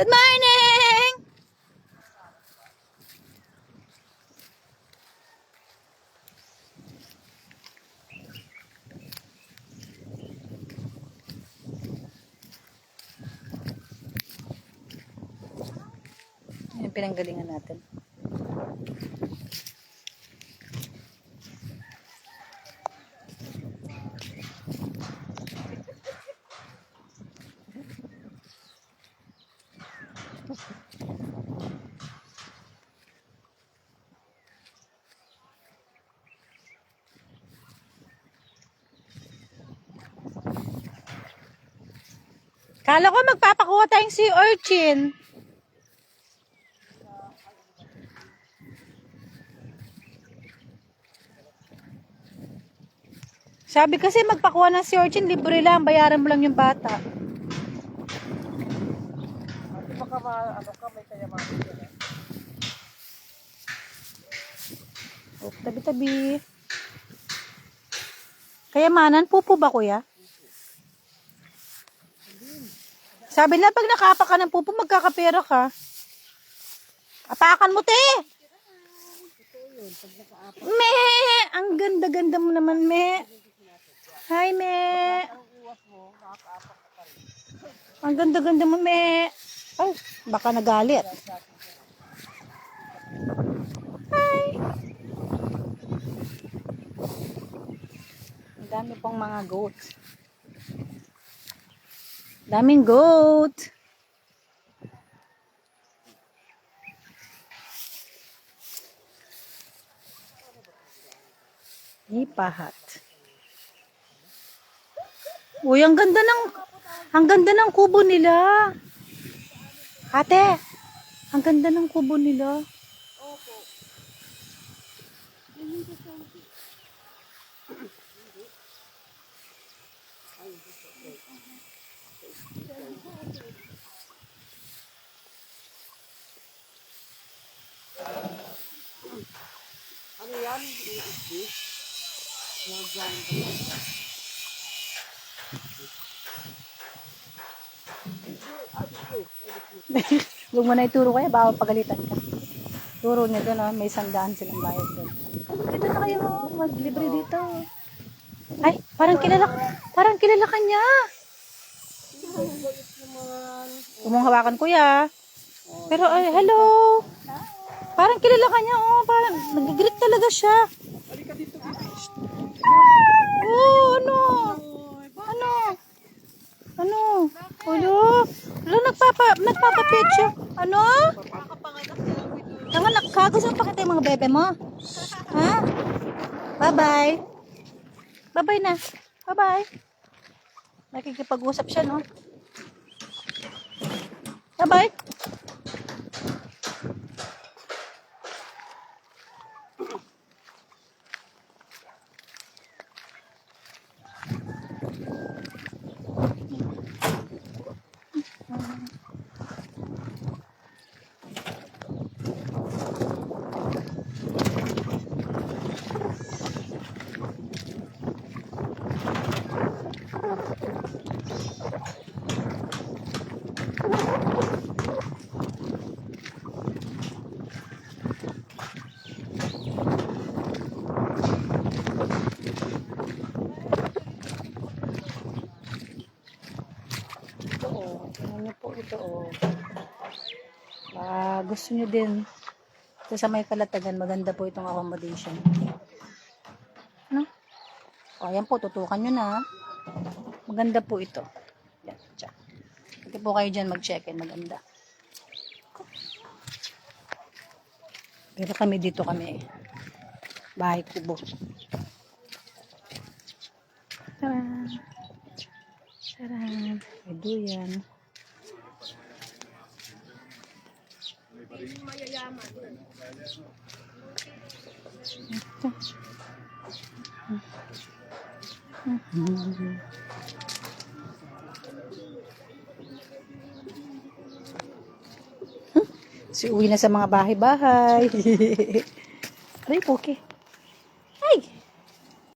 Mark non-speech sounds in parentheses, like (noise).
Good morning! Yan pinanggalingan natin. Kala ko magpapakuha tayong si Urchin. Sabi kasi magpakuha ng si Urchin, libre lang, bayaran mo lang yung bata. Di ba ka ma, ano ka, may kayamanan ka na? Oh, tabi-tabi. Kayamanan, pupo ba kuya? Sabi na pag nakapa ka ng pupo, magkakapera ka. Apakan mo, te! Me! Ang ganda-ganda mo naman, me. Hi, me. Ang ganda-ganda mo, me. Ay, baka nagalit. Hi. Ang dami pong mga goat. Daming goat. Ipahat. Uy, ang ganda ng ang ganda ng kubo nila. Ate, ang ganda ng kubo nila. Ano yan? USB? Yung giant Huwag mo na ituro kaya, bawal pagalitan ka. Turo niya doon, oh, may sandaan silang bayad doon. Dito na kayo, oh, maglibre dito. Ay, parang kilala, parang kilala ka niya. Huwag mong hawakan, kuya. Pero, ay, hello. Parang kilala ka niya, oh, parang nag-greet talaga siya. Halika dito. Oh, ano? Ano? Ano? Ulo? Ulo, nagpapa, nagpapapicture. Ano? Tanga, nakakagusto mo pakita yung mga bebe mo? Ha? Bye-bye. Bye-bye na. Bye-bye. Nakikipag-usap siya, no? Bye-bye. Ito, oh. Ito, oh. Ah, gusto niyo din. Ito sa may kalatagan, maganda po itong accommodation. Ano? O, ayan po, tutukan nyo na. Maganda po ito. Yan, dyan. Pwede po kayo dyan mag-check-in, maganda. Pero kami dito kami. Bahay kubo. Tara. Tara. May duyan. Ito. Si uwi na sa mga bahay-bahay. (laughs) Aray, poke. Ay!